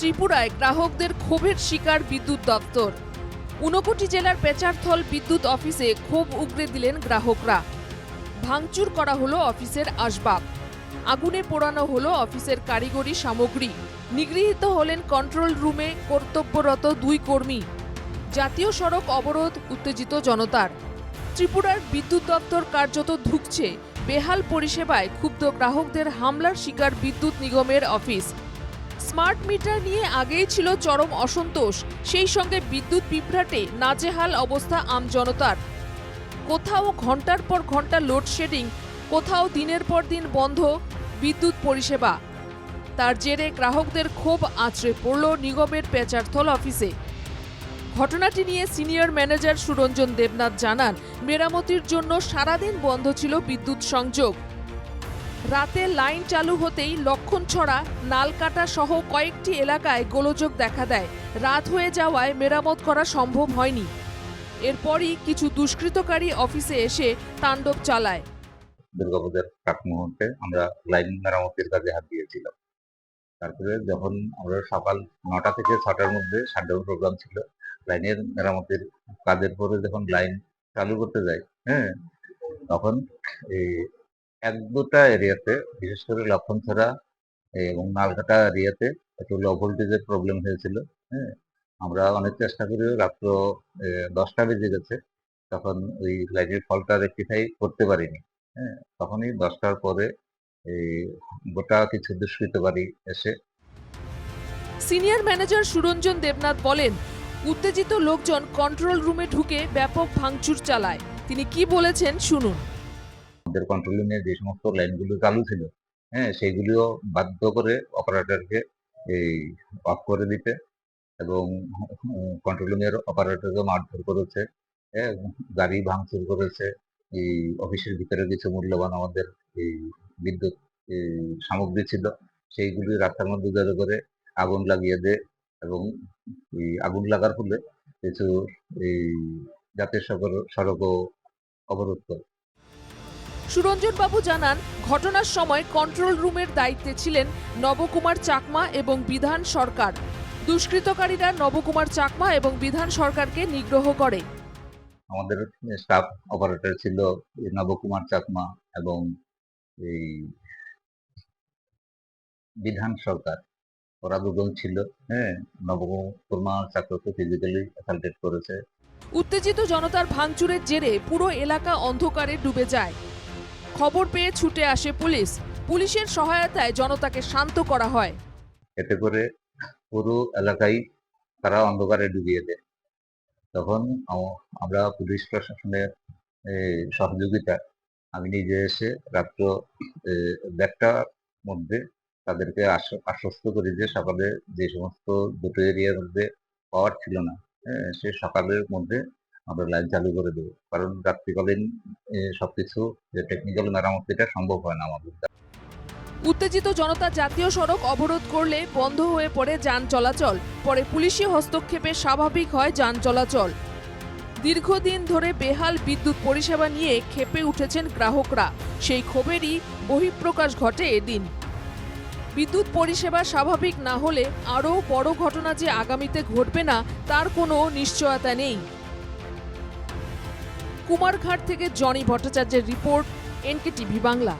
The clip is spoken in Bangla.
ত্রিপুরায় গ্রাহকদের ক্ষোভের শিকার বিদ্যুৎ দপ্তর। ঊনকোটি জেলার পেচারথল বিদ্যুৎ অফিসে ক্ষোভ উগরে দিলেন গ্রাহকরা। ভাঙচুর করা হলো অফিসের আসবাব। আগুনে পোড়ানো হলো অফিসের কারিগরি সামগ্রী। নিগৃহীত হলেন কন্ট্রোল রুমে কর্তব্যরত দুই কর্মী। জাতীয় সড়ক অবরোধ উত্তেজিত জনতার। ত্রিপুরার বিদ্যুৎ দপ্তর কার্যত ধুকছে। বেহাল পরিষেবায় ক্ষুব্ধ গ্রাহকদের হামলার শিকার বিদ্যুৎ নিগমের অফিস। স্মার্ট মিটার নিয়ে আগেই ছিল চরম অসন্তোষ। সেই সঙ্গে বিদ্যুৎ বিভ্রাটে নাজেহাল অবস্থা আমজনতার কোথাও ঘণ্টার পর ঘণ্টা লোডশেডিং, কোথাও দিনের পর দিন বন্ধ বিদ্যুৎ পরিষেবা। তার জেরে গ্রাহকদের ক্ষোভ আছড়ে পড়ল নিগমের পেচারথল অফিসে। ঘটনাটি নিয়ে সিনিয়র ম্যানেজার সুরঞ্জন দেবনাথ জানান, মেরামতির জন্য সারাদিন বন্ধ ছিল বিদ্যুৎ সংযোগ। রাতে লাইন চালু হতেই লক্ষণছড়া, নালকাটা সহ কয়েকটি এলাকায় গোলযোগ দেখা দেয়। রাত হয়ে যাওয়ায় মেরামত করা সম্ভব হয়নি। এরপরই কিছু দুষ্কৃতকারী অফিসে এসে তাণ্ডব চালায়। দুর্গাপূজার প্রাক মুহূর্তে আমরা লাইন মেরামতের কাজে হাত দিয়েছিলাম। তারপরে যখন আমরা সকাল নটা থেকে ছটার মধ্যে শাটডাউন প্রোগ্রাম ছিল, লাইনের মেরামতের কাজের পরে যখন লাইন চালু করতে যাই হ্যাঁ তখন এই এক দুটা এরিয়াতে, বিশেষ করে লক্ষণছড়া এবং নালকাটা এরিয়াতে একটু লো ভোল্টেজের প্রবলেম হয়েছিল হ্যাঁ? আমরা অনেক চেষ্টা করেও রাত্র দশটা বেজে গেছে, তখন ওই লাইনের ফলটা রেক্টিফাই করতে পারিনি হ্যাঁ? তখনই দশটার পরে এই গোটা কিছু দুষ্কৃতকারী এসে সিনিয়র ম্যানেজার সুরঞ্জন দেবনাথ বলেন, উত্তেজিত লোকজন কন্ট্রোল রুমে ঢুকে ব্যাপক ভাঙচুর চালায়। তিনি কি বলেছেন শুনুন। আমাদের কন্ট্রোল রুমে যে সমস্ত লাইনগুলো চালু ছিল হ্যাঁ সেইগুলিও বাধ্য করে অপারেটরকে এই অফ করে দিতে এবং কন্ট্রোল রুমের অপারেটরকে মারধর করেছে হ্যাঁ গাড়ি ভাঙচুর করেছে, এই অফিসের ভিতরে কিছু মূল্যবান আমাদের এই বিদ্যুৎ সামগ্রী ছিল, সেইগুলি রাস্তার মধ্যে জড়ো করে আগুন লাগিয়ে দেয় এবং এই আগুন লাগার ফলে কিছু এই জাতীয় সড়ক- সড়কও অবরোধ করে। সুরঞ্জন বাবু জানান ঘটনার সময় কন্ট্রোল রুমের দায়িত্বে ছিলেন নবকুমার চাকমা এবং বিধান সরকার। দুষ্কৃতকারীরা নবকুমার চাকমা এবং বিধান সরকারকে নিগ্রহ করে। আমাদের স্টাফ অপারেটর ছিল নবকুমার চাকমা এবং এই বিধান সরকার। ওরা দুজন ছিল হ্যাঁ নবকুমার চাকরকে ফিজিক্যালি অ্যাসাল্টেড করেছে। উত্তেজিত জনতার ভাঙচুরের জেরে পুরো এলাকা অন্ধকারে ডুবে যায়। খবর পেয়ে ছুটে আসে পুলিশ। পুলিশের সহায়তায় জনতাকে শান্ত করা হয়। এতে করে পুরো এলাকায় তারা অন্ধকারে ডুবিয়ে দেয়। তখন আমরা পুলিশ প্রশাসনের সহযোগিতা, আমি নিজে এসে রাত্র দেড়টার মধ্যে তাদেরকে আশ্বস্ত করি যে সকালে যে সমস্ত দুটো এরিয়ার মধ্যে পাওয়ার ছিল না সে সকালের মধ্যে আমরা লাইন চালু করে দেবো। কারণ রাত্রিকালীন এ, সবকিছু যে টেকনিক্যাল মেরামতিটা সম্ভব হয় না আমাদের। উত্তেজিত জনতা জাতীয় সড়ক অবরোধ করলে বন্ধ হয়ে পড়ে যান চলাচল। পরে পুলিশি হস্তক্ষেপে স্বাভাবিক হয় যান চলাচল। দীর্ঘদিন ধরে বেহাল বিদ্যুৎ পরিষেবা নিয়ে ক্ষেপে উঠেছেন গ্রাহকরা। সেই ক্ষোভেরই বহিঃপ্রকাশ ঘটে এদিন। বিদ্যুৎ পরিষেবা স্বাভাবিক না হলে আরও বড় ঘটনা যে আগামীতে ঘটবে না তার কোনো নিশ্চয়তা নেই। কুমারঘাট থেকে জনি ভট্টাচার্যের রিপোর্ট এনকে টিভি বাংলা।